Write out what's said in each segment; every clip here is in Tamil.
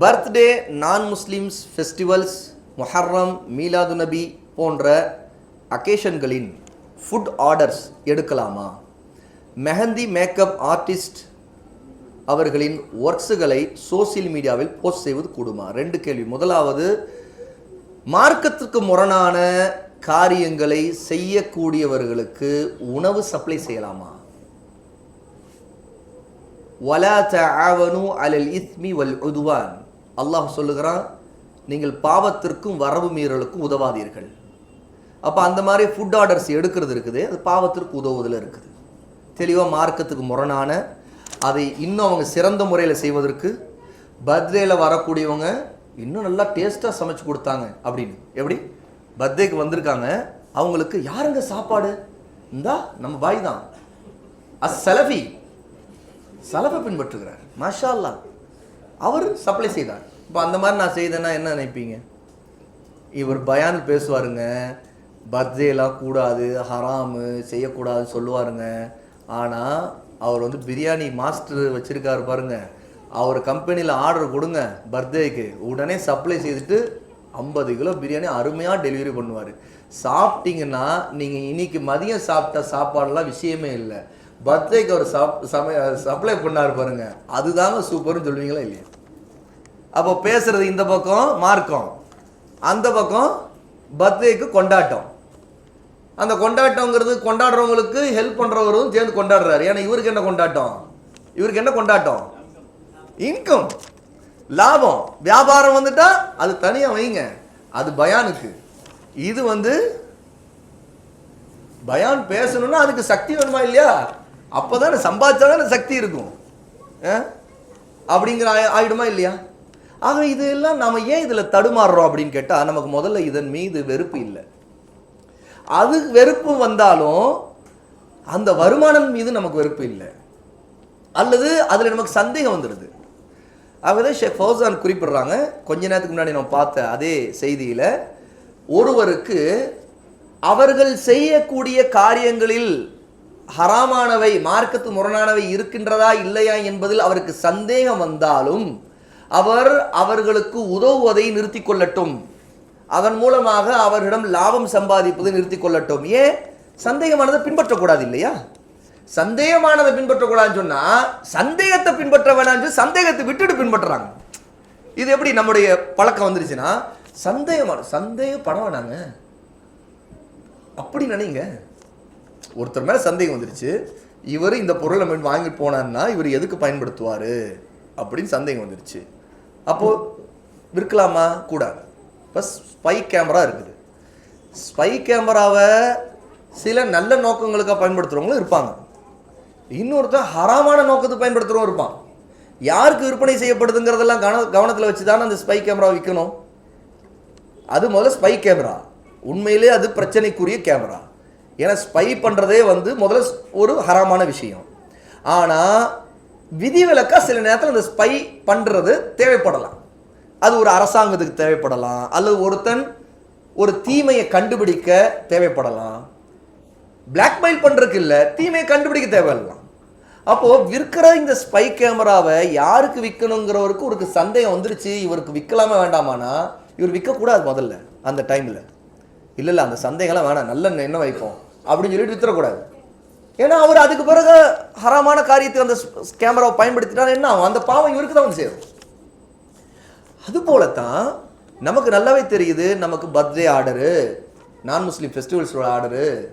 பர்த்டே நான் முஸ்லிம்ஸ் ஃபெஸ்டிவல்ஸ் மொஹர்ரம் மீலாது நபி போன்ற அக்கேஷன்களின் ஃபுட் ஆர்டர்ஸ் எடுக்கலாமா? மெஹந்தி மேக்கப் ஆர்டிஸ்ட் அவர்களின் ஒர்க்ஸுகளை சோசியல் மீடியாவில் போஸ்ட் செய்வது கூடுமா? ரெண்டு கேள்வி. முதலாவது மார்க்கத்துக்கு முரணான காரியங்களை செய்யக்கூடியவர்களுக்கு உணவு சப்ளை செய்யலாமா? வலா தஆவனு அலல் இஸ்மி வல் உதுவான் அல்லாஹ் சொல்லுகிறான் நீங்கள் பாவத்திற்கும் வரவு மீறலுக்கும் உதவாதீர்கள். அப்போ அந்த மாதிரி ஃபுட் ஆர்டர்ஸ் எடுக்கிறது இருக்குது அது பாவத்திற்கு உதவுவதில் இருக்குது. தெளிவாக மார்க்கத்துக்கு முரணான அதை இன்னும் அவங்க சிறந்த முறையில் செய்வதற்கு பர்த்டேயில் வரக்கூடியவங்க இன்னும் நல்லா டேஸ்ட்டாக சமைச்சு கொடுத்தாங்க அப்படின்னு. எப்படி? பர்த்டேக்கு வந்திருக்காங்க அவங்களுக்கு யாருங்க சாப்பாடு? இந்தா நம்ம பாய் தான் அஸ் சலஃபி சலஃபை பின்பற்றுகிறார். மாஷா அல்லாஹ் அவர் சப்ளை செய்தார். இப்போ அந்த மாதிரி நான் செய்தேன்னா என்ன நினைப்பீங்க? இவர் பயான் பேசுவாருங்க. பர்த்டேலாம் கூடாது ஹராமு செய்யக்கூடாதுன்னு சொல்லுவாருங்க. ஆனால் அவர் வந்து பிரியாணி மாஸ்டர் வச்சுருக்காரு பாருங்க. அவர் கம்பெனியில் ஆர்டர் கொடுங்க பர்த்டேக்கு. உடனே சப்ளை செய்துட்டு ஐம்பது கிலோ பிரியாணி அருமையாக டெலிவரி பண்ணுவார். சாப்பிட்டீங்கன்னா நீங்கள் இன்றைக்கி மதியம் சாப்பிட்ட சாப்பாடெல்லாம் விஷயமே இல்லை. பர்த்டேக்கு அவர் சப் சம சப்ளை பண்ணார் பாருங்க. அதுதாங்க சூப்பர்னு சொல்லுவீங்களா இல்லையா? அப்போ பேசுறது இந்த பக்கம் மார்க்கம். அந்த பக்கம் பர்த்டேக்கு கொண்டாட்டம். அந்த கொண்டாட்டங்கிறது கொண்டாடுறவங்களுக்கு ஹெல்ப் பண்ணுறவரும் சேர்ந்து கொண்டாடுறாரு. ஏன்னா இவருக்கு என்ன கொண்டாட்டம்? இவருக்கு என்ன கொண்டாட்டம்? இன்கம் லாபம். வியாபாரம் வந்துட்டா அது தனியாக வைங்க. அது பயானுக்கு. இது வந்து பயான் பேசணும்னா அதுக்கு சக்தி வேணுமா இல்லையா? அப்போதானே சம்பாதிச்சாதானே சக்தி இருக்கும். ஆ? அப்படிங்கிற ஆயி- ஆயிடுமா இல்லையா? ஆக இதெல்லாம் நாம் ஏன் இதில் தடுமாறுறோம் அப்படின்னு கேட்டால் நமக்கு முதல்ல இதன் மீது வெறுப்பு இல்லை. அது வெறுப்பு வந்தாலும் அந்த வருமானம் மீது நமக்கு வெறுப்பு இல்லை. அல்லது அதில் நமக்கு சந்தேகம் வந்துடுது. ஆகவே ஷேக் ஃபௌசான் குறிப்பிடுறாங்க. கொஞ்ச நேரத்துக்கு முன்னாடி நம்ம பார்த்த அதே செய்தியில் ஒருவருக்கு அவர்கள் செய்யக்கூடிய காரியங்களில் ஹராமானவை மார்க்கத்து முரணானவை இருக்கின்றதா இல்லையா என்பதில் அவருக்கு சந்தேகம் வந்தாலும் அவர் அவர்களுக்கு உதவுவதை நிறுத்தி கொள்ளட்டும். அதன் மூலமாக அவர்களிடம் லாபம் சம்பாதிப்பதை நிறுத்திக் கொள்ளட்டும். ஏன்? சந்தேகமானதை பின்பற்றக்கூடாது இல்லையா? சந்தேகமானதை பின்பற்றக்கூடாதுன்னு சொன்னால் சந்தேகத்தை பின்பற்ற வேணாம்னு சொல்லி சந்தேகத்தை விட்டுட்டு பின்பற்றுறாங்க. இது எப்படி நம்முடைய பழக்கம் வந்துருச்சுன்னா சந்தேகமான சந்தேகப்பட வேணாங்க. அப்படி நினைங்க. ஒருத்தர் மேலே சந்தேகம் வந்துருச்சு இவர் இந்த பொருளை நம்ம வாங்கிட்டு போனார்னா இவர் எதுக்கு பயன்படுத்துவார் அப்படின்னு சந்தேகம் வந்துருச்சு. அப்போது விற்கலாமா? கூடாது. இப்போ ஸ்பை கேமரா இருக்குது. ஸ்பை கேமராவை சில நல்ல நோக்கங்களுக்காக பயன்படுத்துகிறவங்களும் இருப்பாங்க. இன்னொருத்தர் ஹராமான நோக்கத்துக்கு பயன்படுத்துகிறவங்க இருப்பான். யாருக்கு விற்பனை செய்யப்படுதுங்கிறதெல்லாம் கவன கவனத்தில் வச்சு தானே அந்த ஸ்பை கேமரா விற்கணும் அது முதல்ல ஸ்பை கேமரா உண்மையிலே அது பிரச்சனைக்குரிய கேமரா ஏன்னா ஸ்பை பண்ணுறதே வந்து முதல்ல ஒரு ஹராமான விஷயம். ஆனால் விதிவிலக்காக சில நேரத்தில் அந்த ஸ்பை பண்ணுறது தேவைப்படலாம். அது ஒரு அரசாங்கத்துக்கு தேவைப்படலாம். அல்லது ஒருத்தன் ஒரு தீமையை கண்டுபிடிக்க தேவைப்படலாம். பிளாக்மெயில் பண்ணுறதுக்கு இல்லை தீமையை கண்டுபிடிக்க தேவையில்லாம். அப்போது விற்கிற இந்த ஸ்பை கேமராவை யாருக்கு விற்கணுங்கிறவருக்கு ஒரு சந்தேகம் வந்துருச்சு. இவருக்கு விற்கலாமா வேண்டாமானா? இவர் விற்கக்கூடாது முதல்ல அந்த டைமில் இல்லை இல்லை அந்த சந்தேகம்லாம் வேணாம். நல்ல என்ன வைப்போம். அப்படின்னு சொல்லிட்டு வித்துறக்கூடாது. ஏன்னா அவர் அதுக்கு பிறகு ஹராமான காரியத்துக்கு அந்த கேமராவை பயன்படுத்திட்டா என்ன ஆகும்? அந்த பாவம் இவருக்கு தான் வந்து சேரும். அது நமக்கு நல்லாவே தெரியுது. நமக்கு பர்த்டே ஆர்டரு. நான் முஸ்லீம் ஃபெஸ்டிவல்ஸோட ஆர்டரு.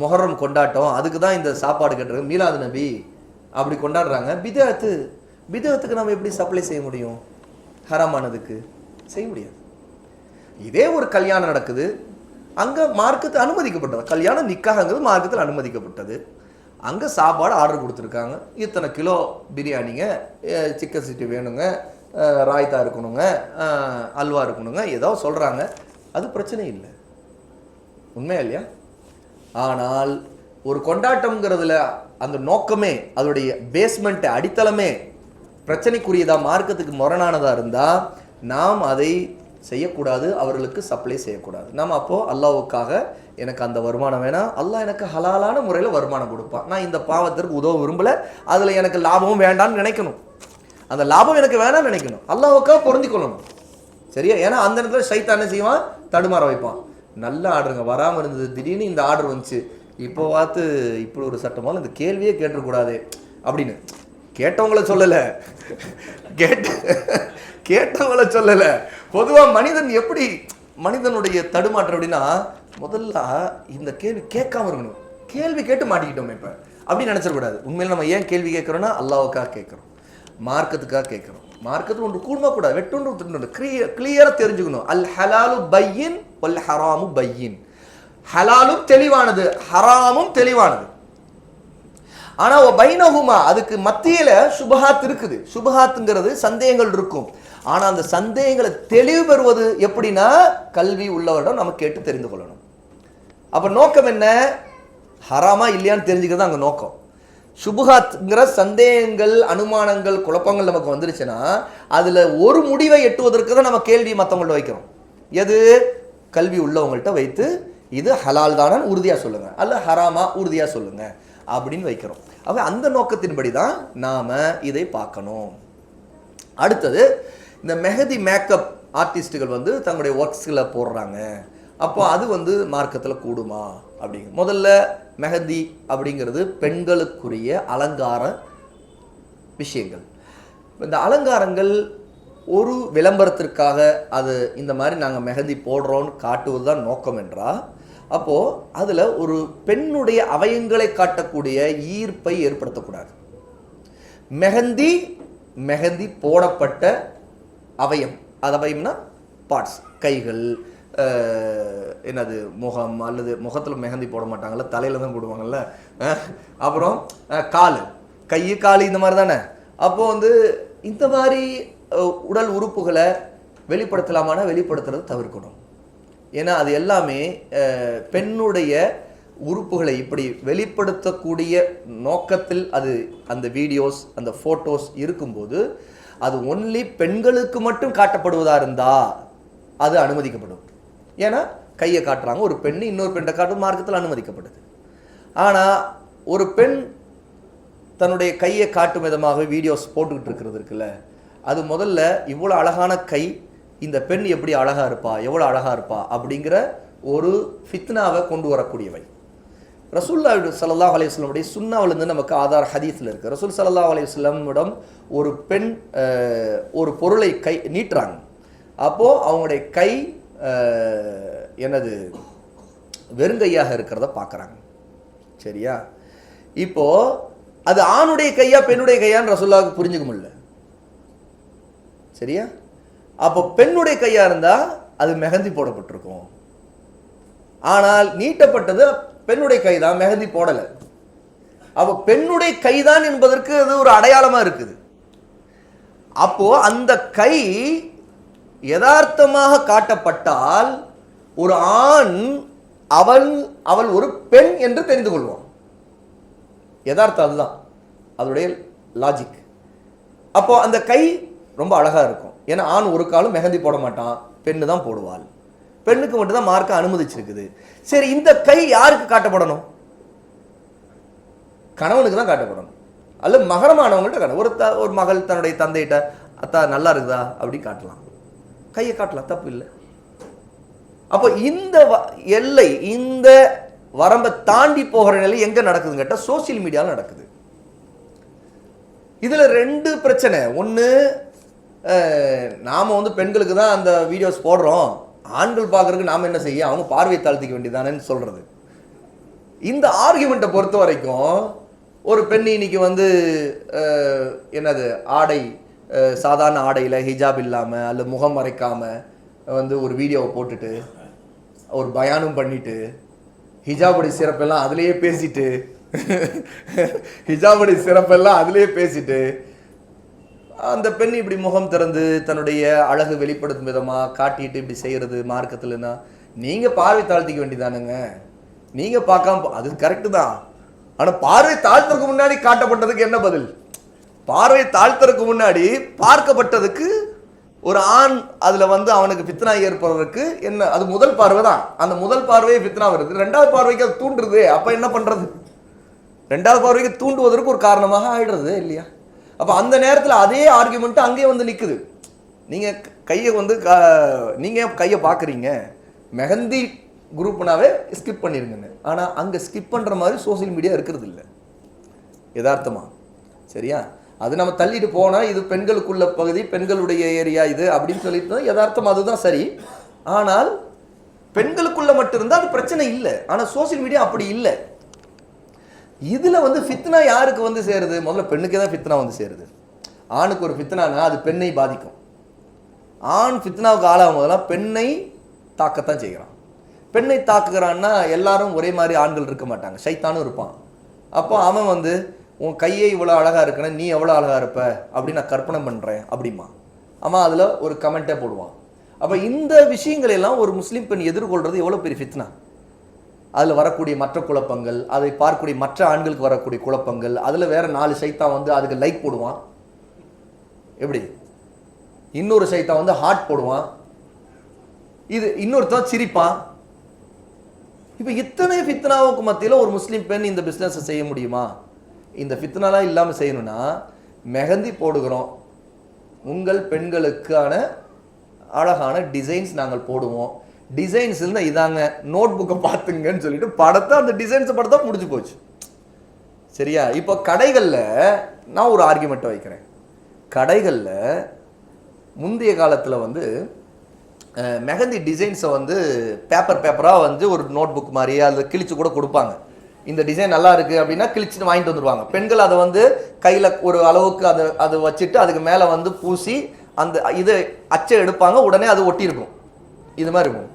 மொஹர்ரம் கொண்டாட்டம். அதுக்கு தான் இந்த சாப்பாடு கட்டுறது. மீலாது நபி அப்படி கொண்டாடுறாங்க. பிதத்து பிதத்துக்கு நம்ம எப்படி சப்ளை செய்ய முடியும்? ஹராமானதுக்கு செய்ய முடியாது. இதே ஒரு கல்யாணம் நடக்குது. அங்கே மார்க்கத்து அனுமதிக்கப்பட்டது. கல்யாணம் நிக்காகங்கிறது மார்க்கத்தில் அனுமதிக்கப்பட்டது. அங்கே சாப்பாடு ஆர்டர் கொடுத்துருக்காங்க. இத்தனை கிலோ பிரியாணிங்க சிக்கன் சிட்டி வேணுங்க ராய்த்தா இருக்கணுங்க அல்வா இருக்கணுங்க ஏதோ சொல்கிறாங்க அது பிரச்சனை இல்லை. உண்மையா இல்லையா? ஆனால் ஒரு கொண்டாட்டம்ங்கிறதுல அந்த நோக்கமே அதோடைய பேஸ்மெண்ட்டு அடித்தளமே பிரச்சனைக்குரியதாக மார்க்கத்துக்கு முரணானதாக இருந்தால் நாம் அதை செய்யக்கூடாது அவர்களுக்கு சப்ளை செய்யக்கூடாது. நம்ம அப்போது அல்லாவுக்காக எனக்கு அந்த வருமானம் வேணாம் அல்லாஹ் எனக்கு ஹலாலான முறையில் வருமானம் கொடுப்பான். நான் இந்த பாவத்திற்கு உதவ விரும்பல அதில் எனக்கு லாபமும் வேண்டான்னு நினைக்கணும். அந்த லாபம் எனக்கு வேணாம்னு நினைக்கணும். அல்லாவுக்காக பொருந்திக்கொள்ளணும் சரியா? ஏன்னா அந்த இடத்துல சைத்தா என்ன செய்வான்? தடுமாற வைப்பான். நல்ல ஆர்டருங்க வராமல் இருந்தது. திடீர்னு இந்த ஆர்டர் வந்துச்சு. இப்போ பார்த்து இப்படி ஒரு சட்டமாலும் இந்த கேள்வியே கேட்டுக்கூடாது அப்படின்னு. கேட்டவங்கள சொல்லலை. கேட்டு கேட்டவளை சொல்லலை. பொதுவாக மனிதன் எப்படி மனிதனுடைய தடுமாற்றம் அப்படின்னா முதல்ல இந்த கேள்வி கேட்காம இருக்கணும். கேள்வி கேட்டு மாட்டிக்கிட்டோம் இப்போ. அப்படி நினச்சிடக்கூடாது உண்மையில் நம்ம ஏன் கேள்வி கேட்குறோன்னா அல்லாவுக்காக கேட்குறோம். மார்க்கத்துக்காக கேட்குறோம். மார்க்கத்தில் ஒன்று கூடுமா கூடாது. வெட்டொன்று திண்டு கிளியர் கிளியராக தெரிஞ்சுக்கணும். அல் ஹலாலு பையின் ஒல் ஹராமு பையின். ஹலாலும் தெளிவானது ஹராமும் தெளிவானது. ஆனா பைனகுமா அதுக்கு மத்தியில சுபஹாத் இருக்குது. சுபஹாத்துங்கிறது சந்தேகங்கள் இருக்கும். ஆனா அந்த சந்தேகங்களை தெளிவு பெறுவது எப்படின்னா கல்வி உள்ளவரிடம் நம்ம கேட்டு தெரிந்து கொள்ளணும். அப்போ நோக்கம் என்ன? ஹராமா இல்லையான்னு தெரிஞ்சுக்கிறது அங்க நோக்கம். சுபுகாத்ங்கிற சந்தேகங்கள் அனுமானங்கள் குழப்பங்கள் நமக்கு வந்துருச்சுன்னா அதுல ஒரு முடிவை எட்டுவதற்கு தான் நம்ம கேள்வி மற்றவங்கள்ட்ட வைக்கிறோம். எது? கல்வி உள்ளவங்கள்ட்ட வைத்து இது ஹலால் தானன்னு உறுதியா சொல்லுங்க. அல்ல ஹராமா உறுதியா சொல்லுங்க. அப்படின்னு வைக்கிறோம். அப்ப அந்த நோக்கத்தின்படி தான் நாம இதை பார்க்கணும். அடுத்தது இந்த மெஹதி மேக்கப் ஆர்டிஸ்ட்டுகள் வந்து தங்களுடைய ஒர்க்ஸில் போடுறாங்க. அப்போ அது வந்து மார்க்கத்தில் கூடுமா? அப்படிங்க முதல்ல மெஹந்தி அப்படிங்கிறது பெண்களுக்குரிய அலங்கார விஷயங்கள். இந்த அலங்காரங்கள் ஒரு விளம்பரத்திற்காக அது இந்த மாதிரி நாங்கள் மெஹந்தி போடுறோம்னு காட்டுவது தான் நோக்கம் என்றால் அப்போது அதில் ஒரு பெண்ணுடைய அவயங்களை காட்டக்கூடிய ஈர்ப்பை ஏற்படுத்தக்கூடாது. மெஹந்தி மெஹந்தி போடப்பட்ட அவயம். அது அவயம்னா பார்ட்ஸ் கைகள் என்னது முகம் அல்லது முகத்தில் மெஹந்தி போட மாட்டாங்கல்ல தலையில் தான் போடுவாங்கல்ல அப்புறம் கால். கை கால் இந்த மாதிரி தானே? அப்போது வந்து இந்த மாதிரி உடல் உறுப்புகளை வெளிப்படுத்தலாமான வெளிப்படுத்துறது தவிர்க்கணும். ஏன்னா அது எல்லாமே பெண்ணுடைய உறுப்புகளை இப்படி வெளிப்படுத்தக்கூடிய நோக்கத்தில் அது அந்த வீடியோஸ் அந்த ஃபோட்டோஸ் இருக்கும்போது அது ஒன்லி பெண்களுக்கு மட்டும் காட்டப்படுவதாக இருந்தா அது அனுமதிக்கப்படும். ஏன்னா கையை காட்டுறாங்க ஒரு பெண் இன்னொரு பெண்ணை காட்டும் மார்க்கத்தில் அனுமதிக்கப்படுது. ஆனால் ஒரு பெண் தன்னுடைய கையை காட்டும் விதமாக வீடியோஸ் போட்டுக்கிட்டு இருக்கிறது இருக்குல்ல அது முதல்ல இவ்வளோ அழகான கை இந்த பெண் எப்படி அழகா இருப்பா எவ்வளோ அழகா இருப்பா அப்படிங்கிற ஒரு ஃபித்னாவை கொண்டு வரக்கூடியவை. ரசூல்லா சல்லல்லாஹ் அலையுடைய சுண்ணாவிலேருந்து நமக்கு ஆதார் ஹதீஸில் இருக்கு. ரசூல் சல்லா அலையுஸ்லமிடம் ஒரு பெண் ஒரு பொருளை கை நீட்டுறாங்க. அப்போது அவங்களுடைய கை எனது வெறுங்கையாக இருக்கிறத பார்க்குறாங்க. சரியா? இப்போ அது ஆணுடைய கையா பெண்ணுடைய கையான்னு ரசூல்லாவுக்கு புரிஞ்சுக்க முடியல. சரியா? அப்போ பெண்ணுடைய கையாக இருந்தால் அது மெஹந்தி போடப்பட்டிருக்கும். ஆனால் நீட்டப்பட்டது பெண்ணுடைய கைதான் மெஹந்தி போடலை. அப்போ பெண்ணுடைய கைதான் என்பதற்கு அது ஒரு அடையாளமா இருக்குது. அப்போ அந்த கை யதார்த்தமாக காட்டப்பட்டால் ஒரு ஆண் அவள் அவள் ஒரு பெண் என்று தெரிந்து கொள்வான். யதார்த்தம் அதுதான். அதோடைய லாஜிக் அப்போ அந்த கை ரொம்ப அழகா இருக்கும். ஏன்னா ஆண் ஒரு காலும் மெஹந்தி போட மாட்டான் பெண்ணு தான் போடுவாள். பெண்ணுக்கு மட்டும்தான் மார்க்க அனுமதிச்சிருக்குது. சரி இந்த கை யாருக்கு காட்டப்படணும்? கணவனுக்கு தான் காட்டப்படணும். அல்ல மகரமானவங்கள்ட்ட காட்ட ஒரு த ஒரு மகள் தன்னுடைய தந்தைகிட்ட அத்தா நல்லா இருக்குதா? அப்படி காட்டலாம். கையை காட்டலாம் தப்பு இல்லை. அப்போ இந்த வ- எல்லை இந்த வரம்பை தாண்டி போகிற நிலை எங்க நடக்குதுன்னு கேட்டால் சோசியல் மீடியாவில் நடக்குது. இதுல ரெண்டு பிரச்சனை. ஒன்று நாம் வந்து பெண்களுக்கு தான் அந்த வீடியோஸ் போடுறோம். ஆண்கள் பார்க்குறதுக்கு நாம் என்ன செய்ய? அவங்க பார்வை தாழ்த்திக்க வேண்டியதானேன்னு சொல்கிறது இந்த ஆர்குமெண்ட்டை பொறுத்த வரைக்கும் ஒரு பெண் இன்னைக்கு வந்து என்னது ஆடை சாதாரண ஆடையில் ஹிஜாப் இல்லாமல் அல்ல முகம் மறைக்காமல் வந்து ஒரு வீடியோவை போட்டுட்டு ஒரு பயானும் பண்ணிட்டு ஹிஜாபுடைய சிறப்பெல்லாம் அதுலேயே பேசிட்டு ஹிஜாபுடைய சிறப்பெல்லாம் அதுலேயே பேசிட்டு அந்த பெண் இப்படி முகம் திறந்து தன்னுடைய அழகு வெளிப்படுத்தும் விதமாக காட்டிட்டு இப்படி செய்கிறது மார்க்கத்தில்னா நீங்கள் பார்வை தாழ்த்திக்க வேண்டியதானுங்க. நீங்கள் பார்க்காம அது கரெக்டு தான். ஆனால் பார்வை தாழ்த்துறதுக்கு முன்னாடி காட்டப்பட்டதுக்கு என்ன பதில்? பார்வை தாழ்த்துறதுக்கு முன்னாடி பார்க்கப்பட்டதுக்கு ஒரு ஆண் அதில் வந்து அவனுக்கு ஃபித்னா ஏற்படுறதுக்கு என்ன அது முதல் பார்வை தான். அந்த முதல் பார்வையே ஃபித்னா வருது. ரெண்டாவது பார்வைக்கு அது தூண்டுறது அப்போ என்ன பண்ணுறது ரெண்டாவது பார்வைக்கு தூண்டுவதற்கு ஒரு காரணமாக ஆயிடுறது இல்லையா? அப்போ அந்த நேரத்தில் அதே ஆர்கியூமெண்ட்டு அங்கேயே வந்து நிற்குது நீங்கள் கையை வந்து க- நீங்கள் கையை பார்க்குறீங்க. மெஹந்தி குரூப்னாவே ஸ்கிப் பண்ணிடுங்கன்னு ஆனால் அங்கே ஸ்கிப் பண்ணுற மாதிரி சோஷியல் மீடியா இருக்கிறது இல்லை. யதார்த்தமாக சரியா? அது நம்ம தள்ளிட்டு போனால் இது பெண்களுக்குள்ள பகுதி பெண்களுடைய ஏரியா இது அப்படின்னு சொல்லிட்டு தான் யதார்த்தம் அதுதான் சரி. ஆனால் பெண்களுக்குள்ள மட்டும் இருந்தால் அது பிரச்சனை இல்லை. ஆனால் சோஷியல் மீடியா அப்படி இல்லை. இதில் வந்து ஃபித்னா யாருக்கு வந்து சேருது? முதல்ல பெண்ணுக்கே தான் ஃபித்னா வந்து சேருது. ஆணுக்கு ஒரு ஃபித்னானா அது பெண்ணை பாதிக்கும். ஆண் ஃபித்னாவுக்கு ஆளாகும் போதெல்லாம் பெண்ணை தாக்கத்தான் செய்கிறான். பெண்ணை தாக்குகிறான்னா எல்லாரும் ஒரே மாதிரி ஆண்கள் இருக்க மாட்டாங்க. சைத்தானும் இருப்பான். அப்போ அவன் வந்து உன் கையை இவ்வளோ அழகாக இருக்குன்னா நீ எவ்வளோ அழகாக இருப்ப? அப்படின்னு நான் கற்பனை பண்ணுறேன் அப்படிமா அவன் அதில் ஒரு கமெண்ட்டே போடுவான். அப்போ இந்த விஷயங்களை எல்லாம் ஒரு முஸ்லீம் பெண் எதிர்கொள்கிறது எவ்வளோ பெரிய ஃபித்னா அதில் வரக்கூடிய மற்ற குழப்பங்கள் அதை பார்க்கக்கூடிய மற்ற ஆண்களுக்கு வரக்கூடிய குழப்பங்கள் அதில் வேற நாலு சைத்தா வந்து அதுக்கு லைக் போடுவான். எப்படி? இன்னொரு சைத்தான் வந்து ஹார்ட் போடுவான். இது இன்னொருத்தன் சிரிப்பான். இப்போ இத்தனை ஃபித்னாவுக்கு மத்தியில் ஒரு முஸ்லீம் பெண் இந்த பிஸ்னஸை செய்ய முடியுமா? இந்த ஃபித்னாலாம் இல்லாமல் செய்யணும்னா மெஹந்தி போடுகிறோம். உங்கள் பெண்களுக்கான அழகான டிசைன்ஸ் நாங்கள் போடுவோம். டிசைன்ஸ் இருந்தால் இதாங்க. நோட் புக்கை பார்த்துங்கன்னு சொல்லிட்டு படத்தை அந்த டிசைன்ஸ் படத்தை முடிஞ்சு போச்சு. சரியா? இப்போ கடைகளில் நான் ஒரு ஆர்குமெண்ட்டை வைக்கிறேன். கடைகளில் முந்தைய காலத்தில் வந்து மெஹந்தி டிசைன்ஸை வந்து பேப்பர் பேப்பராக வந்து ஒரு நோட் புக் மாதிரி அதில் கிழிச்சு கூட கொடுப்பாங்க. இந்த டிசைன் நல்லா இருக்குது அப்படின்னா கிழிச்சுட்டு வாங்கிட்டு வந்துருவாங்க. பெண்கள் அதை வந்து கையில் ஒரு அளவுக்கு அதை அதை வச்சுட்டு அதுக்கு மேலே வந்து பூசி அந்த இது அச்சை எடுப்பாங்க. உடனே அது ஒட்டியிருக்கும். இது மாதிரி இருக்கும்.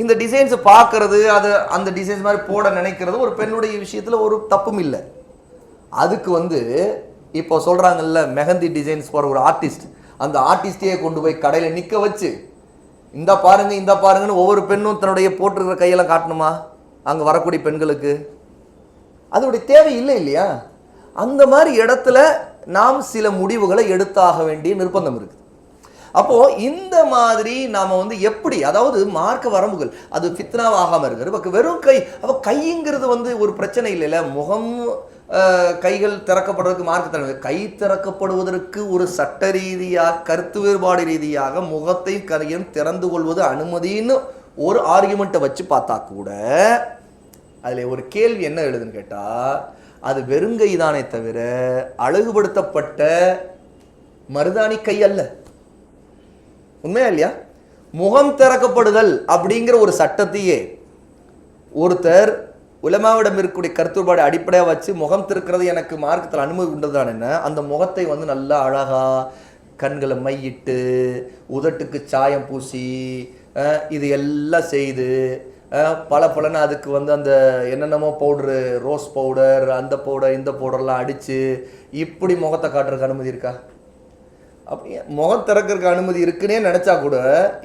இந்த டிசைன்ஸை பார்க்கறது அது அந்த டிசைன்ஸ் மாதிரி போட நினைக்கிறது ஒரு பெண்ணுடைய விஷயத்தில் ஒரு தப்பும் இல்லை. அதுக்கு வந்து இப்போ சொல்கிறாங்கல்ல மெஹந்தி டிசைன்ஸ் போகிற ஒரு ஆர்டிஸ்ட் அந்த ஆர்டிஸ்டையே கொண்டு போய் கடையில் நிற்க வச்சு இந்த பாருங்க இந்த பாருங்கன்னு ஒவ்வொரு பெண்ணும் தன்னுடைய போட்டிருக்கிற கையெல்லாம் காட்டணுமா? அங்கே வரக்கூடிய பெண்களுக்கு? அதோடைய தேவை இல்லை இல்லையா? அந்த மாதிரி இடத்துல நாம் சில முடிவுகளை எடுத்தாக வேண்டிய நிர்பந்தம் இருக்குது. அப்போ இந்த மாதிரி நாம வந்து எப்படி அதாவது மார்க்க வரம்புகள் அது ஃபித்னாவாகாமல் இருக்கிறது இப்போ வெறும் கை அப்போ கைங்கிறது வந்து ஒரு பிரச்சனை இல்லைல்ல முகம் கைகள் திறக்கப்படுறதுக்கு மார்க்க தர கை திறக்கப்படுவதற்கு ஒரு சட்ட ரீதியாக கருத்து வேறுபாடு ரீதியாக முகத்தையும் கையும் திறந்து கொள்வது அனுமதின்னு ஒரு ஆர்குமெண்ட்டை வச்சு பார்த்தா கூட அதில் ஒரு கேள்வி என்ன எழுதுன்னு கேட்டால் அது வெறுங்கை தானே தவிர அழகுபடுத்தப்பட்ட மருதாணி கை அல்ல. உண்மையா இல்லையா? முகம் திறக்கப்படுதல் அப்படிங்கிற ஒரு சட்டத்தையே ஒருத்தர் உலமாவிடம் இருக்கக்கூடிய கருத்துப்பாடு அடிப்படையாக வச்சு முகம் திறக்கிறது எனக்கு மார்க்கத்தில் அனுமதி உண்டுதான் என்ன? அந்த முகத்தை வந்து நல்லா அழகாக கண்களை மையிட்டு உதட்டுக்கு சாயம் பூசி இது எல்லாம் செய்து பல பலன்னு அதுக்கு வந்து அந்த என்னென்னமோ பவுடரு ரோஸ் பவுடர் அந்த பவுடர் இந்த பவுடர்லாம் அடித்து இப்படி முகத்தை காட்டுறதுக்கு அனுமதி இருக்கா? அப்படியே முகம் திறக்கிறதுக்கு அனுமதி இருக்குன்னே நினச்சா கூட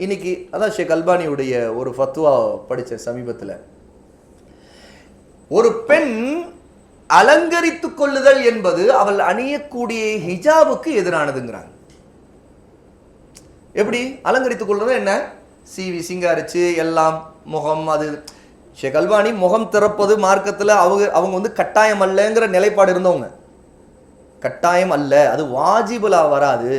இன்னைக்கு அதான் ஷேக் அல்பானியுடைய ஒரு ஃபத்வா படித்தேன் சமீபத்தில் ஒரு பெண் அலங்கரித்துக் கொள்ளுதல் என்பது அவள் அணியக்கூடிய ஹிஜாபுக்கு எதிரானதுங்கிறாங்க. எப்படி? அலங்கரித்துக் கொள்வது என்ன? சிவி சிங்காரிச்சு எல்லாம் முகம் அது ஷேக் அல்பானி முகம் திறப்பது மார்க்கத்தில் அவங்க அவங்க வந்து கட்டாயம் அல்லங்கிற நிலைப்பாடு இருந்தவங்க. கட்டாயம் அல்ல. அது வாஜிபுலா வராது.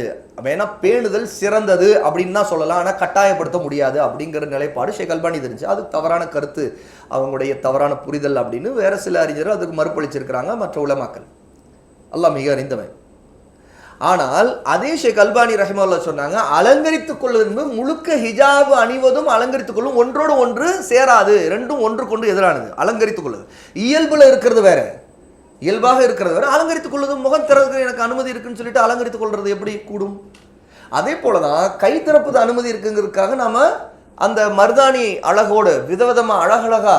வேணா பேணுதல் சிறந்தது அப்படின்னு தான் சொல்லலாம். ஆனால் கட்டாயப்படுத்த முடியாது அப்படிங்கிற நிலைப்பாடு ஷேக் அல்பானி தெரிஞ்சு. அது தவறான கருத்து. அவங்களுடைய தவறான புரிதல் அப்படின்னு வேற சில அறிஞர்கள் அதுக்கு மறுப்பளிச்சிருக்கிறாங்க மற்ற உலமாக்கள். எல்லாம் மிக அறிந்தவன். ஆனால் அதே ஷேக் அல்பானி ரஹிமல்லா சொன்னாங்க அலங்கரித்துக் கொள்வது முழுக்க ஹிஜாபு அணிவதும் அலங்கரித்துக் கொள்ளும். ஒன்றோடு ஒன்று சேராது. ரெண்டும் ஒன்று கொண்டு எதிரானது. அலங்கரித்துக் கொள்வது இயல்புல இருக்கிறது வேற. இயல்பாக இருக்கிறது விட அலங்கரித்துக் கொள்வது முகம் திறக்கிறதுக்கு எனக்கு அனுமதி இருக்குன்னு சொல்லிட்டு அலங்கரித்துக் கொள்றது எப்படி கூடும்? அதே போலதான் கை திறப்பது அனுமதி இருக்குங்கிறதுக்காக நாம அந்த மருதாணி அழகோடு விதவிதமாக அழகழகா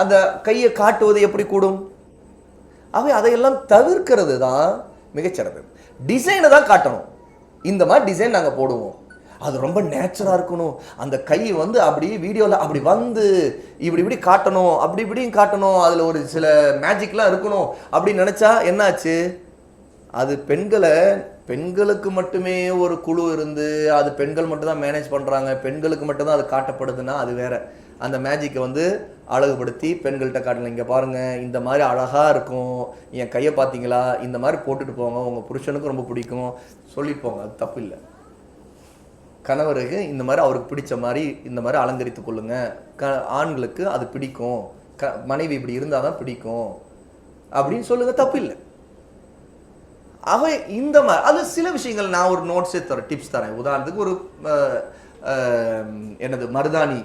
அந்த கையை காட்டுவது எப்படி கூடும்? அவை அதையெல்லாம் தவிர்க்கிறது தான் மிகச்சிறப்பு. டிசைனை தான் காட்டணும். இந்த மாதிரி டிசைன் நாங்கள் போடுவோம். அது ரொம்ப நேச்சராக இருக்கணும். அந்த கை வந்து அப்படி வீடியோவில் அப்படி வந்து இப்படி இப்படி காட்டணும் அப்படி இப்படியும் காட்டணும். அதில் ஒரு சில மேஜிக்லாம் இருக்கணும். அப்படின்னு நினச்சா என்னாச்சு? அது பெண்களை பெண்களுக்கு மட்டுமே ஒரு குழு இருந்து அது பெண்கள் மட்டும்தான் மேனேஜ் பண்ணுறாங்க பெண்களுக்கு மட்டும்தான் அது காட்டப்படுதுன்னா அது வேற. அந்த மேஜிக்கை வந்து அழகுபடுத்தி பெண்கள்கிட்ட காட்டலாம் இங்கே பாருங்கள் இந்த மாதிரி அழகாக இருக்கும். என் கையை பார்த்தீங்களா? இந்த மாதிரி போட்டுட்டு போங்க. உங்கள் புருஷனுக்கும் ரொம்ப பிடிக்கும். சொல்லிட்டு போங்க. அது தப்பு இல்லை. கணவருக்கு இந்த மாதிரி அவருக்கு பிடிச்ச மாதிரி இந்த மாதிரி அலங்கரித்து கொள்ளுங்க. க ஆண்களுக்கு அது பிடிக்கும். க மனைவி இப்படி இருந்தால் தான் பிடிக்கும். அப்படின்னு சொல்லுங்க தப்பு இல்லை. அவ இந்த மாதிரி அது சில விஷயங்கள் நான் ஒரு நோட்ஸே தரேன் டிப்ஸ் தரேன். உதாரணத்துக்கு ஒரு எனது என்னது மருதாணி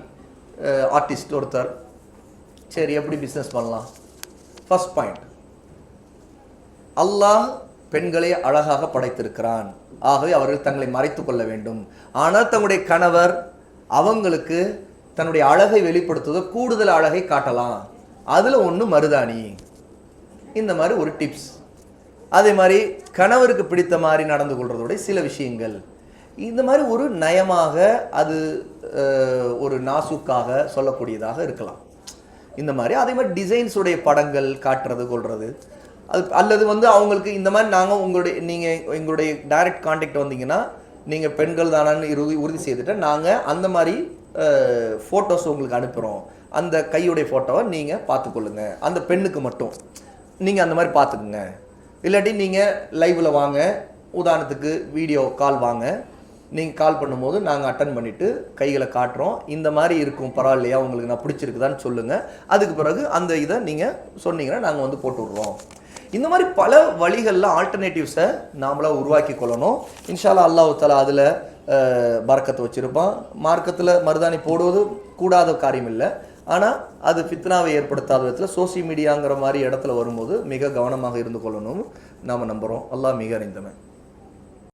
ஆர்டிஸ்ட் ஒருத்தர். சரி எப்படி பிஸ்னஸ் பண்ணலாம்? ஃபர்ஸ்ட் பாயிண்ட் அல்லாஹ் பெண்களை அழகாக படைத்திருக்கிறான். ஆகவே அவர்கள் தங்களை மறைத்து கொள்ள வேண்டும். ஆனால் தங்களுடைய கணவர் அவங்களுக்கு தன்னுடைய அழகை வெளிப்படுத்துவதோ கூடுதல் அழகை காட்டலாம். அதில் ஒன்று மருதாணி. இந்த மாதிரி ஒரு டிப்ஸ் அதே மாதிரி கணவருக்கு பிடித்த மாதிரி நடந்து கொள்றதோட சில விஷயங்கள். இந்த மாதிரி ஒரு நயமாக அது அஹ், ஒரு நாசுக்காக சொல்லக்கூடியதாக இருக்கலாம். இந்த மாதிரி அதே மாதிரி டிசைன்ஸ் உடைய படங்கள் காட்டுறது கொள்வது அது அல்லது வந்து அவங்களுக்கு இந்த மாதிரி நாங்கள் உங்களுடைய நீங்கள் எங்களுடைய டைரக்ட் காண்டாக்ட் வந்தீங்கன்னா நீங்கள் பெண்கள் தானான்னு உறுதி உறுதி செய்துட்டு நாங்கள் அந்த மாதிரி ஃபோட்டோஸ் உங்களுக்கு அனுப்புகிறோம் அந்த கையுடைய ஃபோட்டோவை நீங்கள் பார்த்துக்கொள்ளுங்க. அந்த பெண்ணுக்கு மட்டும். நீங்கள் அந்த மாதிரி பார்த்துக்குங்க. இல்லாட்டி நீங்கள் லைவில் வாங்க. உதாரணத்துக்கு வீடியோ கால் வாங்க. நீங்கள் கால் பண்ணும்போது நாங்கள் அட்டன் பண்ணிவிட்டு கைகளை காட்டுறோம். இந்த மாதிரி இருக்கும் பரவாயில்லையா? உங்களுக்கு நான் பிடிச்சிருக்குதான்னு சொல்லுங்கள் அதுக்கு பிறகு அந்த இதை நீங்கள் சொன்னீங்கன்னா நாங்கள் வந்து போட்டு விட்றோம். இந்த மாதிரி பல வழிகளில் ஆல்டர்னேட்டிவ்ஸை நாமளாக உருவாக்கி கொள்ளணும். இன்ஷால்லா அல்லாஹு தலா அதில் மறக்கத்தை வச்சுருப்பான். மார்க்கத்தில் மருதாணி போடுவது கூடாத காரியம் இல்லை. ஆனால் அது ஃபித்னாவை ஏற்படுத்தாத விதத்தில் சோசியல் மீடியாங்கிற மாதிரி இடத்துல வரும்போது மிக கவனமாக இருந்து கொள்ளணும் நாம் நம்புகிறோம் அல்லாஹ் மிக அறிந்தவன்